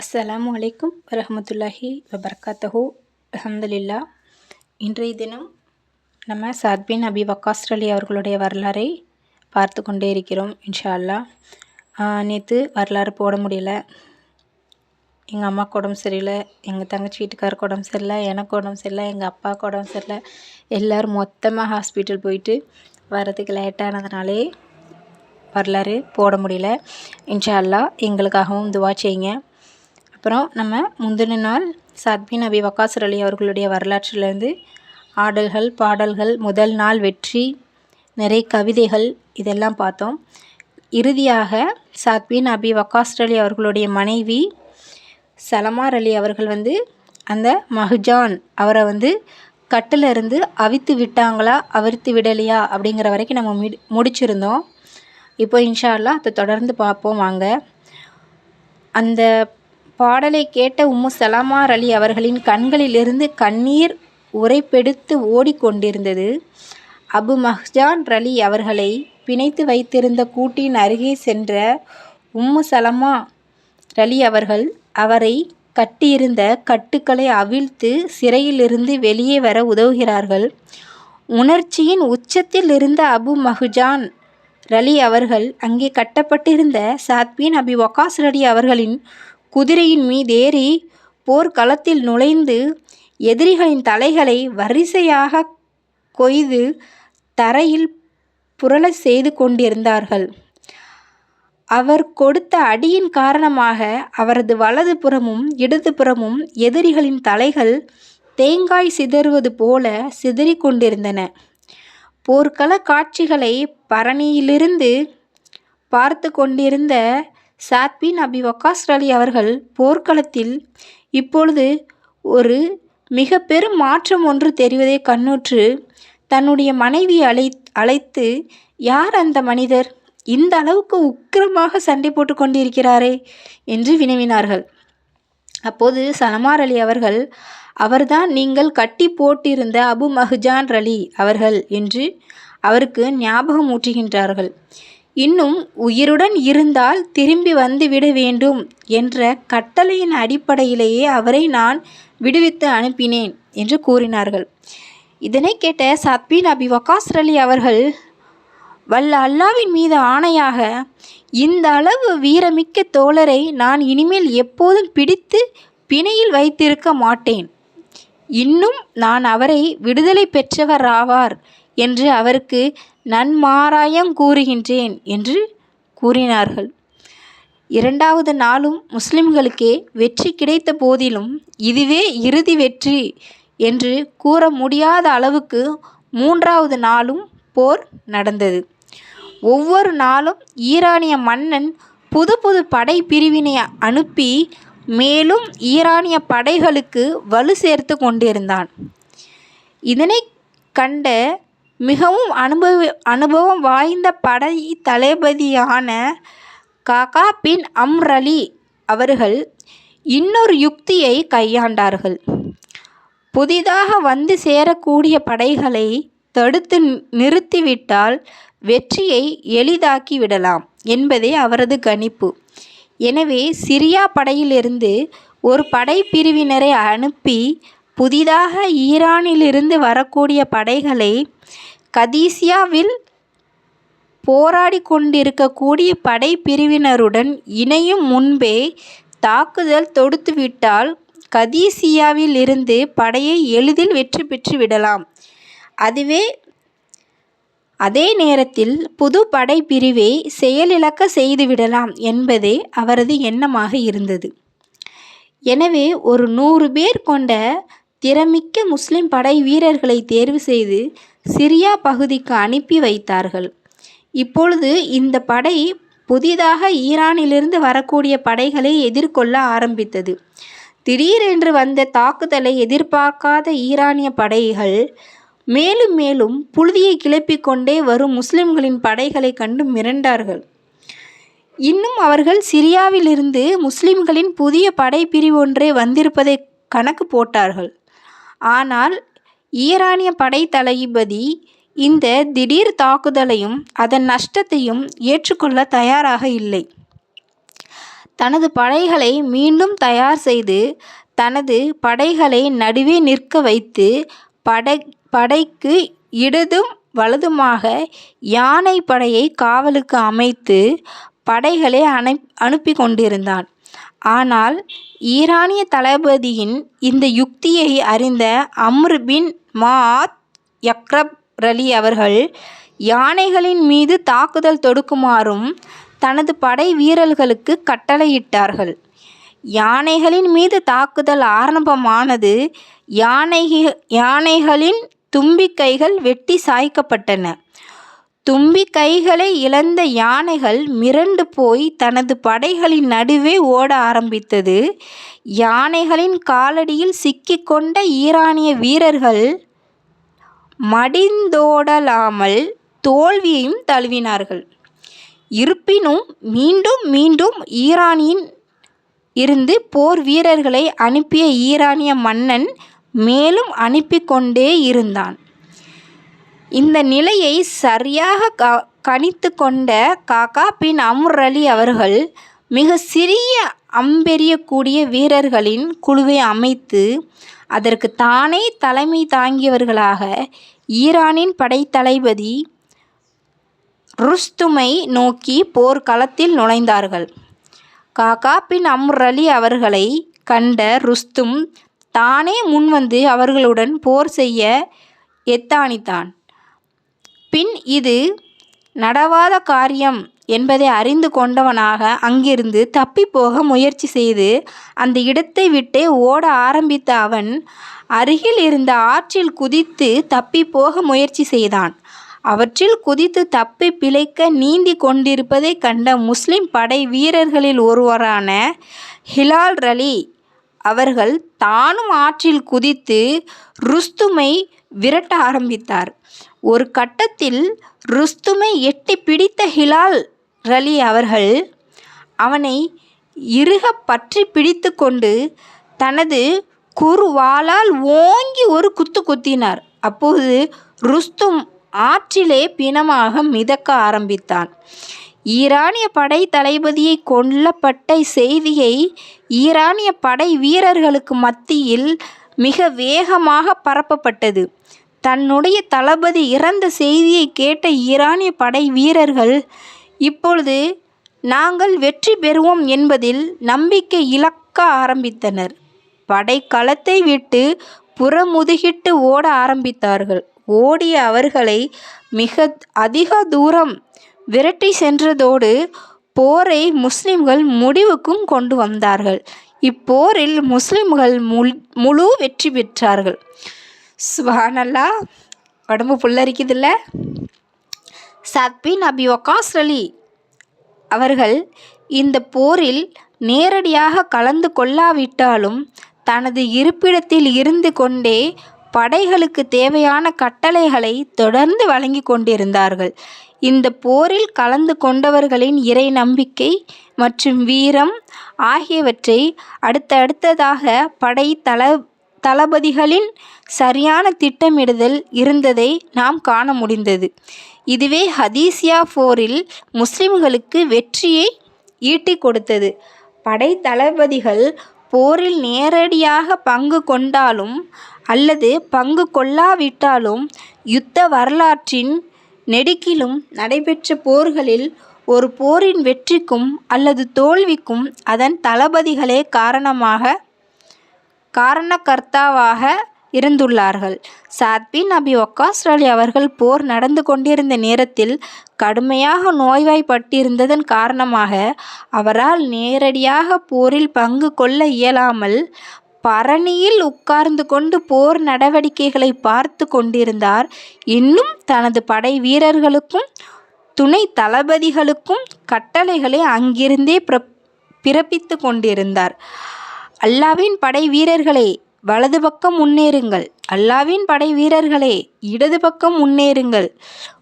அஸ்ஸலாமு அலைக்கும் வரமத்துல்லாஹி வபர்காத்தஹோ. அஹமதுல்லா இன்றைய தினம் நம்ம சாத் பின் அபி வக்காஸ் அலி அவர்களுடைய வரலாறை பார்த்து கொண்டே இருக்கிறோம் இன்ஷா அல்லாஹ் நேற்று வரலாறு போட முடியல. எங்கள் அம்மாவுக்கு உடம்பு சரியில்லை எங்கள் தங்கச்சி வீட்டுக்காருக்கு உடம்பு சரியில்லை எனக்கு உடம்பு சரியில்லை எங்கள் அப்பாவுக்கு உடம்பு சரியில்லை. எல்லோரும் மொத்தமாக ஹாஸ்பிட்டல் போயிட்டு வரதுக்கு லேட்டானதுனாலே வரலாறு போட முடியல. இன்ஷா அல்லா எங்களுக்காகவும் துவா செய்யுங்க. அப்புறம் நம்ம முந்தின நாள் சத்பின் அபி வக்காசர் அலி அவர்களுடைய வரலாற்றிலிருந்து ஆடல்கள் பாடல்கள் முதல் நாள் வெற்றி நிறைய கவிதைகள் இதெல்லாம் பார்த்தோம். இறுதியாக சாத்பின் அபி வக்காஸ்ர் அலி அவர்களுடைய மனைவி சலமார் அலி அவர்கள் வந்து அந்த மஹ்ஜான் அவரை வந்து கட்டில் இருந்து அவித்து விட்டாங்களா அவிர்த்து விடலையா அப்படிங்கிற வரைக்கும் நம்ம முடி முடிச்சிருந்தோம். இப்போ இன்ஷா அல்லா அதை தொடர்ந்து பார்ப்போம் வாங்க. அந்த பாடலை கேட்ட உம்மு சலாமார் அலி அவர்களின் கண்களிலிருந்து கண்ணீர் உரைப்பெடுத்து ஓடிக்கொண்டிருந்தது. அபு மஹ்ஜான் ரலி அவர்களை பிணைத்து வைத்திருந்த கூட்டின் அருகே சென்ற உம்மு சலமா ரலி அவர்கள் அவரை கட்டியிருந்த கட்டுக்களை அவிழ்த்து சிறையிலிருந்து வெளியே வர உதவுகிறார்கள். உணர்ச்சியின் உச்சத்தில் இருந்த அபு மஹ்ஜான் ரலி அவர்கள் அங்கே கட்டப்பட்டிருந்த சாத்பின் அபி வக்காஸ் ரலி அவர்களின் குதிரையின் மீதேறி போர்க்களத்தில் நுழைந்து எதிரிகளின் தலைகளை வரிசையாக கொய்து தரையில் புரளச் செய்து கொண்டிருந்தார்கள். அவர் கொடுத்த அடியின் காரணமாக அவரது வலது புறமும் இடது புறமும் எதிரிகளின் தலைகள் தேங்காய் சிதறுவது போல சிதறிக் கொண்டிருந்தன. போர்க்கள காட்சிகளை பரணியிலிருந்து பார்த்து கொண்டிருந்த சாத்பின் அபி வக்காஸ் அலி அவர்கள் போர்க்களத்தில் இப்பொழுது ஒரு மிக பெரும் மாற்றம் ஒன்று தெரிவதை கண்ணுற்று. தன்னுடைய மனைவி அழை அழைத்து யார் அந்த மனிதர்? இந்த அளவுக்கு உக்கிரமாக சண்டை போட்டு கொண்டிருக்கிறாரே என்று வினவினார்கள். அப்போது சலமார் அலி அவர்கள் அவர்தான் நீங்கள் கட்டி போட்டிருந்த அபு மஹ்ஜான் அலி அவர்கள் என்று அவருக்கு ஞாபகம் ஊற்றுகின்றார்கள் இன்னும் உயிருடன் இருந்தால் திரும்பி வந்துவிட வேண்டும் என்ற கட்டளையின் அடிப்படையிலேயே அவரை நான் விடுவித்து அனுப்பினேன் என்று கூறினார்கள். இதனை கேட்ட சத்பின் அபி வக்காஸ் அலி அவர்கள் வல்ல அல்லாவின் மீது ஆணையாக இந்த அளவு வீரமிக்க தோழரை நான் இனிமேல் எப்போதும் பிடித்து பிணையில் வைத்திருக்க மாட்டேன். இன்னும் நான் அவரை விடுதலை பெற்றவர் ஆவார் என்று அவருக்கு நன்மாராயம் கூறுகின்றேன் என்று கூறினார்கள். இரண்டாவது நாளும் முஸ்லிம்களுக்கே வெற்றி கிடைத்த போதிலும் இதுவே இறுதி வெற்றி என்று கூற முடியாத அளவுக்கு மூன்றாவது நாளும் போர் நடந்தது. ஒவ்வொரு நாளும் ஈரானிய மன்னன் புது புது படை பிரிவினை அனுப்பி மேலும் ஈரானிய படைகளுக்கு வலு சேர்த்து கொண்டிருந்தான். இதனை கண்ட மிகவும் அனுபவ அனுபவம் வாய்ந்த படை தளபதியான காகா பின் அம்ரலி அவர்கள் இன்னொரு யுக்தியை கையாண்டார்கள். புதிதாக வந்து சேரக்கூடிய படைகளை தடுத்து நிறுத்திவிட்டால் வெற்றியை எளிதாக்கி விடலாம் என்பதே அவரது கணிப்பு. எனவே சிரியா படையிலிருந்து ஒரு படைப்பிரிவினரை அனுப்பி புதிதாக ஈரானிலிருந்து வரக்கூடிய படைகளை கதீசியாவில் போராடி கொண்டிருக்கக்கூடிய படை பிரிவினருடன் இணையும் முன்பே தாக்குதல் தொடுத்துவிட்டால் கதீசியாவில் இருந்து படையை எளிதில் வெற்றி பெற்று விடலாம். அதுவே அதே நேரத்தில் புது படை பிரிவை செயலிழக்க செய்துவிடலாம் என்பதே அவரது எண்ணமாக இருந்தது. எனவே ஒரு நூறு பேர் கொண்ட திறமிக்க முஸ்லிம் படை வீரர்களை தேர்வு செய்து சிரியா பகுதிக்கு அனுப்பி வைத்தார்கள். இப்பொழுது இந்த படை புதிதாக ஈரானிலிருந்து வரக்கூடிய படைகளை எதிர்கொள்ள ஆரம்பித்தது. திடீரென்று வந்த தாக்குதலை எதிர்பார்க்காத ஈரானிய படைகள் மேலும் மேலும் புழுதியை கிளப்பிக் கொண்டே வரும் முஸ்லிம்களின் படைகளை கண்டு மிரண்டார்கள். இன்னும் அவர்கள் சிரியாவிலிருந்து முஸ்லிம்களின் புதிய படை பிரிவு ஒன்றே வந்திருப்பதை கணக்கு போட்டார்கள். ஆனால் ஈரானிய படை தளபதி இந்த திடீர் தாக்குதலையும் அதன் நஷ்டத்தையும் ஏற்றுக்கொள்ள தயாராக இல்லை. தனது படைகளை மீண்டும் தயார் செய்து தனது படைகளை நடுவே நிற்க வைத்து படை படைக்கு இடதும் வலதுமாக யானை படையை காவலுக்கு அமைத்து படைகளை அனை அனுப்பி கொண்டிருந்தான். ஆனால் ஈரானிய தளபதியின் இந்த யுக்தியை அறிந்த அம்ர் பின் மாத் யக்ரப் ரலி அவர்கள் யானைகளின் மீது தாக்குதல் தொடுக்குமாறும் தனது படை வீரர்களுக்கு கட்டளையிட்டார்கள். யானைகளின் மீது தாக்குதல் ஆரம்பமானது யானை யானைகளின் தும்பிக்கைகள் வெட்டி சாய்க்கப்பட்டன. தும்பிக்கைகளை இழந்த யானைகள் மிரண்டு போய் தனது படைகளின் நடுவே ஓட ஆரம்பித்தது. யானைகளின் காலடியில் சிக்கிக்கொண்ட ஈரானிய வீரர்கள் மடிந்தோடலாமல் தோல்வியையும் தழுவினார்கள். இருப்பினும் மீண்டும் மீண்டும் ஈரானின் இருந்து போர் வீரர்களை அனுப்பிய ஈரானிய மன்னன் மேலும் அனுப்பி கொண்டே இருந்தான். இந்த நிலையை சரியாக க கணித்து கொண்ட காக்கா பின் அம்ர் அலி அவர்கள் மிக சிறிய அம்பெறியக்கூடிய வீரர்களின் குழுவை அமைத்து அதற்கு தானே தலைமை தாங்கியவர்களாக ஈரானின் படைத்தளபதி ருஸ்துமை நோக்கி போர்க்களத்தில் நுழைந்தார்கள். காக்கா பின் அம்ர் அலி அவர்களை கண்ட ருஸ்தும் தானே முன்வந்து அவர்களுடன் போர் செய்ய எத்தானித்தான் பின் இது நடவாத காரியம் என்பதை அறிந்து கொண்டவனாக அங்கிருந்து தப்பிப்போக முயற்சி செய்து அந்த இடத்தை விட்டே ஓட ஆரம்பித்த அவன் அருகில் இருந்த ஆற்றில் குதித்து தப்பிப்போக முயற்சி செய்தான். அவற்றில் குதித்து தப்பி பிழைக்க நீந்தி கொண்டிருப்பதை கண்ட முஸ்லிம் படை வீரர்களில் ஒருவரான ஹிலால் ரலி அவர்கள் தானும் ஆற்றில் குதித்து ருஸ்துமை விரட்ட ஆரம்பித்தார். ஒரு கட்டத்தில் ருஸ்துமை எட்டி பிடித்த ஹிலால் ரலி அவர்கள் அவனை இறுக பற்றி பிடித்து கொண்டு தனது குறுவாளால் ஓங்கி ஒரு குத்து குத்தினார். அப்போது ருஸ்தும் ஆற்றிலே பிணமாக மிதக்க ஆரம்பித்தான். ஈரானிய படை தளபதியை கொல்லப்பட்ட செய்தியை ஈரானிய படை வீரர்களுக்கு மத்தியில் மிக வேகமாக பரப்பப்பட்டது. தன்னுடைய தளபதி இறந்த செய்தியை கேட்ட ஈரானிய படை வீரர்கள் இப்பொழுது நாங்கள் வெற்றி பெறுவோம் என்பதில் நம்பிக்கை இழக்க ஆரம்பித்தனர். படைக்களத்தை விட்டு புறமுதுகிட்டு ஓட ஆரம்பித்தார்கள். ஓடிய அவர்களை மிக அதிக தூரம் விரட்டி சென்றதோடு போரை முஸ்லிம்கள் முடிவுக்கும் கொண்டு வந்தார்கள். இப்போரில் முஸ்லிம்கள் முழு வெற்றி பெற்றார்கள். சுபானல்லா உடம்பு புல்லரிக்குதுல்ல? சத்பின் அபி ஒகாஸ் அலி அவர்கள் இந்த போரில் நேரடியாக கலந்து கொள்ளாவிட்டாலும் தனது இருப்பிடத்தில் இருந்து கொண்டே படைகளுக்கு தேவையான கட்டளைகளை தொடர்ந்து வழங்கி கொண்டிருந்தார்கள். இந்த போரில் கலந்து கொண்டவர்களின் இறை நம்பிக்கை மற்றும் வீரம் ஆகியவற்றை அடுத்தடுத்ததாக படை தள தளபதிகளின் சரியான திட்டமிடுதல் இருந்ததை நாம் காண முடிந்தது. இதுவே ஹதீசியா போரில் முஸ்லிம்களுக்கு வெற்றியை ஈட்டி கொடுத்தது. படை தளபதிகள் போரில் நேரடியாக பங்கு கொண்டாலும் அல்லது பங்கு கொள்ளாவிட்டாலும் யுத்த வரலாற்றின் நெடுக்கிலும் நடைபெற்ற போர்களில் ஒரு போரின் வெற்றிக்கும் அல்லது தோல்விக்கும் அதன் தளபதிகளே காரணமாக காரணகர்த்தாவாக இருந்துள்ளார்கள். சாத் பின் அபி ஒக்காஸ் அலி அவர்கள் போர் நடந்து கொண்டிருந்த நேரத்தில் கடுமையாக நோய்வாய்ப்பட்டிருந்ததன் காரணமாக அவரால் நேரடியாக போரில் பங்கு கொள்ள இயலாமல் பரணியில் உட்கார்ந்து கொண்டு போர் நடவடிக்கைகளை பார்த்து கொண்டிருந்தார். இன்னும் தனது படை வீரர்களுக்கும் துணை தளபதிகளுக்கும் கட்டளைகளை அங்கிருந்தே பிறப்பித்து கொண்டிருந்தார். அல்லாவின் படை வீரர்களே வலது பக்கம் முன்னேறுங்கள். அல்லாவின் படை வீரர்களே இடது பக்கம் முன்னேறுங்கள்.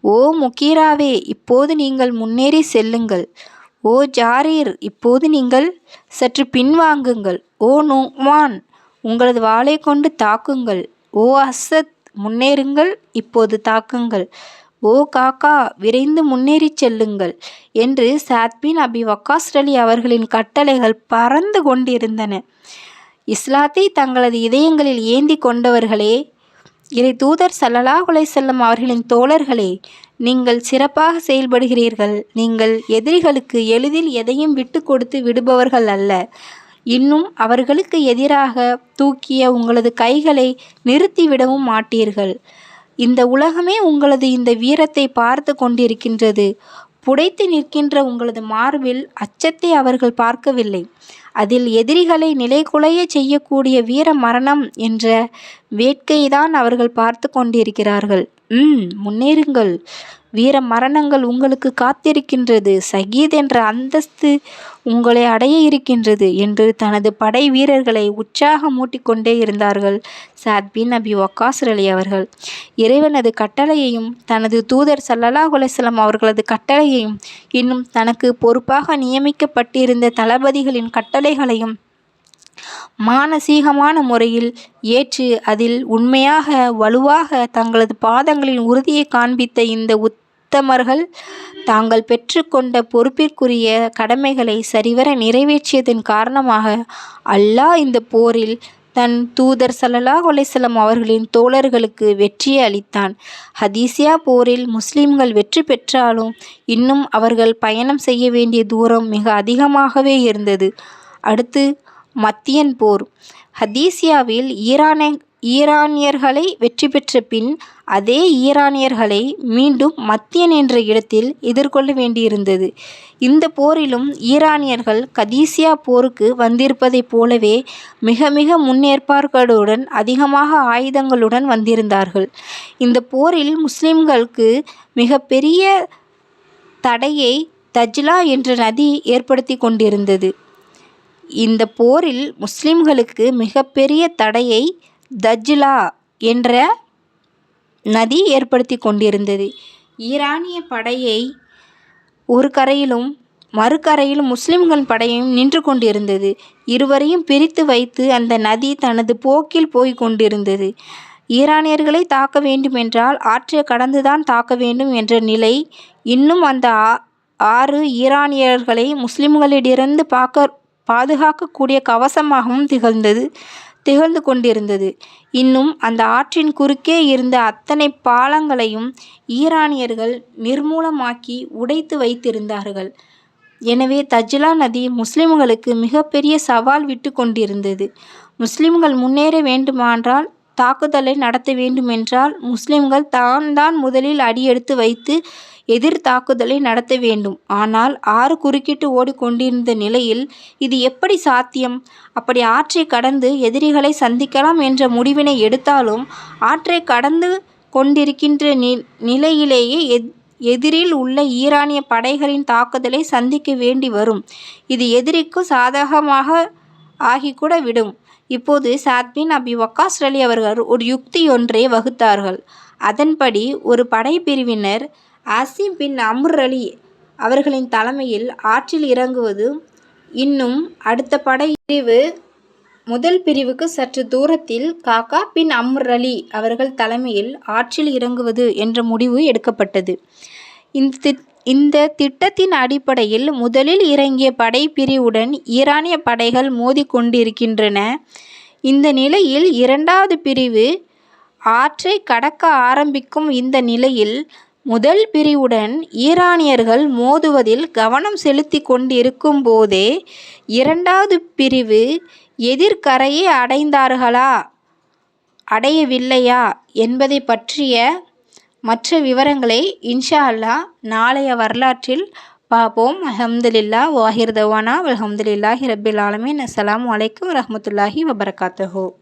ஓ முக்கீராவே இப்போது நீங்கள் முன்னேறி செல்லுங்கள். ஓ ஜாரீர் இப்போது நீங்கள் சற்று பின்வாங்குங்கள். ஓ நுக்மான் உங்களது வாளை கொண்டு தாக்குங்கள். ஓ அசத் முன்னேறுங்கள் இப்போது தாக்குங்கள். ஓ காக்கா விரைந்து முன்னேறிச் செல்லுங்கள் என்று சாத்பின் அபி வக்காஸ் அலி அவர்களின் கட்டளைகள் பறந்து கொண்டிருந்தன. இஸ்லாத்தை தங்களது இதயங்களில் ஏந்தி கொண்டவர்களே இறை தூதர் சல்லல்லாஹ் செல்லும் அவர்களின் தோழர்களே நீங்கள் சிறப்பாக செயல்படுகிறீர்கள். நீங்கள் எதிரிகளுக்கு எளிதில் எதையும் விட்டு கொடுத்து விடுபவர்கள் அல்ல. இன்னும் அவர்களுக்கு எதிராக தூக்கிய உங்களது கைகளை நிறுத்திவிடவும் மாட்டீர்கள். இந்த உலகமே உங்களது இந்த வீரத்தை பார்த்து கொண்டிருக்கின்றது. புடைத்து நிற்கின்ற உங்களது மார்பில் அச்சத்தை அவர்கள் பார்க்கவில்லை. அதில் எதிரிகளை நிலைகுலைய செய்யக்கூடிய வீர மரணம் என்ற வேட்கைதான் அவர்கள் பார்த்து கொண்டிருக்கிறார்கள். ம் முன்னேறுங்கள். வீர மரணங்கள் உங்களுக்கு காத்திருக்கின்றது. சகீத் என்ற அந்தஸ்து உங்களை அடைய இருக்கின்றது என்று தனது படை வீரர்களை உற்சாகம் மூட்டிக்கொண்டே இருந்தார்கள். சாத் பின் அபி வக்காஸ் அலி அவர்கள். இறைவனது கட்டளையையும் தனது தூதர் சல்லல்லா குலேசலம் அவர்களது கட்டளையையும் இன்னும் தனக்கு பொறுப்பாக நியமிக்கப்பட்டிருந்த தளபதிகளின் கட்டளைகளையும் மானசீகமான முறையில் ஏற்று அதில் உண்மையாக வலுவாக தங்களது பாதங்களின் உறுதியை காண்பித்த இந்த உத்தமர்கள் தாங்கள் பெற்றுக்கொண்ட பொறுப்பிற்குரிய கடமைகளை சரிவர நிறைவேற்றியதன் காரணமாக அல்லாஹ் இந்த போரில் தன் தூதர் சல்லல்லாஹ் கொலைசலம் அவர்களின் தோழர்களுக்கு வெற்றியை அளித்தான். ஹதீசியா போரில் முஸ்லிம்கள் வெற்றி பெற்றாலும் இன்னும் அவர்கள் பயணம் செய்ய வேண்டிய தூரம் மிக அதிகமாகவே இருந்தது. அடுத்து மத்தியன் போர். ஹதீசியாவில் ஈரானை ஈரானியர்களை வெற்றி பெற்ற பின் அதே ஈரானியர்களை மீண்டும் மத்தியன் என்ற இடத்தில் எதிர்கொள்ள வேண்டியிருந்தது. இந்த போரிலும் ஈரானியர்கள் கதீசியா போருக்கு வந்திருப்பதைப் போலவே மிக மிக முன்னேற்பாடுகளுடன் அதிகமாக ஆயுதங்களுடன் வந்திருந்தார்கள். இந்த போரில் முஸ்லிம்களுக்கு மிகப்பெரிய தடையை தஜ்லா என்ற நதி ஏற்படுத்தி கொண்டிருந்தது. இந்த போரில் முஸ்லிம்களுக்கு மிகப்பெரிய தடையை தஜ்லா என்ற நதி ஏற்படுத்தி கொண்டிருந்தது. ஈரானிய படையை ஒரு கரையிலும் மறுக்கரையிலும் முஸ்லிம்கள் படையும் நின்று கொண்டிருந்தது. இருவரையும் பிரித்து வைத்து அந்த நதி தனது போக்கில் போய் கொண்டிருந்தது. ஈரானியர்களை தாக்க வேண்டுமென்றால் ஆற்றை கடந்துதான் தாக்க வேண்டும் என்ற நிலை இன்னும் அந்த ஆறு ஈரானியர்களை முஸ்லிம்களிடமிருந்து பார்க்க பாதுகாக்கக்கூடிய கவசமாகவும் திகழ்ந்தது திகழ்ந்து கொண்டிருந்தது. இன்னும் அந்த ஆற்றின் குறுக்கே இருந்த அத்தனை பாலங்களையும் ஈரானியர்கள் நிர்மூலமாக்கி உடைத்து வைத்திருந்தார்கள். எனவே தஜ்லா நதி முஸ்லிம்களுக்கு மிகப்பெரிய சவால் விட்டு கொண்டிருந்தது. முஸ்லிம்கள் முன்னேற வேண்டுமானால் தாக்குதலை நடத்த வேண்டுமென்றால் முஸ்லிம்கள் தான் தான் முதலில் அடியெடுத்து வைத்து எதிர் தாக்குதலை நடத்த வேண்டும். ஆனால் ஆறு குறுக்கிட்டு ஓடிக்கொண்டிருந்த நிலையில் இது எப்படி சாத்தியம்? அப்படி ஆற்றை கடந்து எதிரிகளை சந்திக்கலாம் என்ற முடிவினை எடுத்தாலும் ஆற்றை கடந்து கொண்டிருக்கின்ற நி நிலையிலேயே எத் எதிரில் உள்ள ஈரானிய படைகளின் தாக்குதலை சந்திக்க வேண்டி வரும். இது எதிரிக்கு சாதகமாக ஆகிக்கூட விடும். இப்போது சாத்பின் அபி வக்காஸ் அலி அவர்கள் ஒரு யுக்தி ஒன்றை வகுத்தார்கள். அதன்படி ஒரு படைப்பிரிவினர் அசீம் பின் அம்ர் அலி அவர்களின் தலைமையில் ஆற்றில் இறங்குவது இன்னும் அடுத்த படை பிரிவு முதல் பிரிவுக்கு சற்று தூரத்தில் காக்கா பின் அம்ர் அலி அவர்கள் தலைமையில் ஆற்றில் இறங்குவது என்ற முடிவு எடுக்கப்பட்டது. இந்த இந்த திட்டத்தின் அடிப்படையில் முதலில் இறங்கிய படைப்பிரிவுடன் ஈரானிய படைகள் மோதிக்கொண்டிருக்கின்றன. இந்த நிலையில் இரண்டாவது பிரிவு ஆற்றை கடக்க ஆரம்பிக்கும் இந்த நிலையில் முதல் பிரிவுடன் ஈரானியர்கள் மோதுவதில் கவனம் செலுத்தி கொண்டிருக்கும் போதே இரண்டாவது பிரிவு எதிர்கரையை அடைந்தார்களா? அடையவில்லையா? என்பதை பற்றிய மற்ற விவரங்களை இன்ஷா அல்லா நாளைய வரலாற்றில் பார்ப்போம். அஹமதுல்லா வாஹிர் தவானா அலமதுல்லாஹி ரபில் ஆலமின். அஸ்லாம் வலைக்கம் வரமத்துல்லாஹி வபரகாத்தஹோ.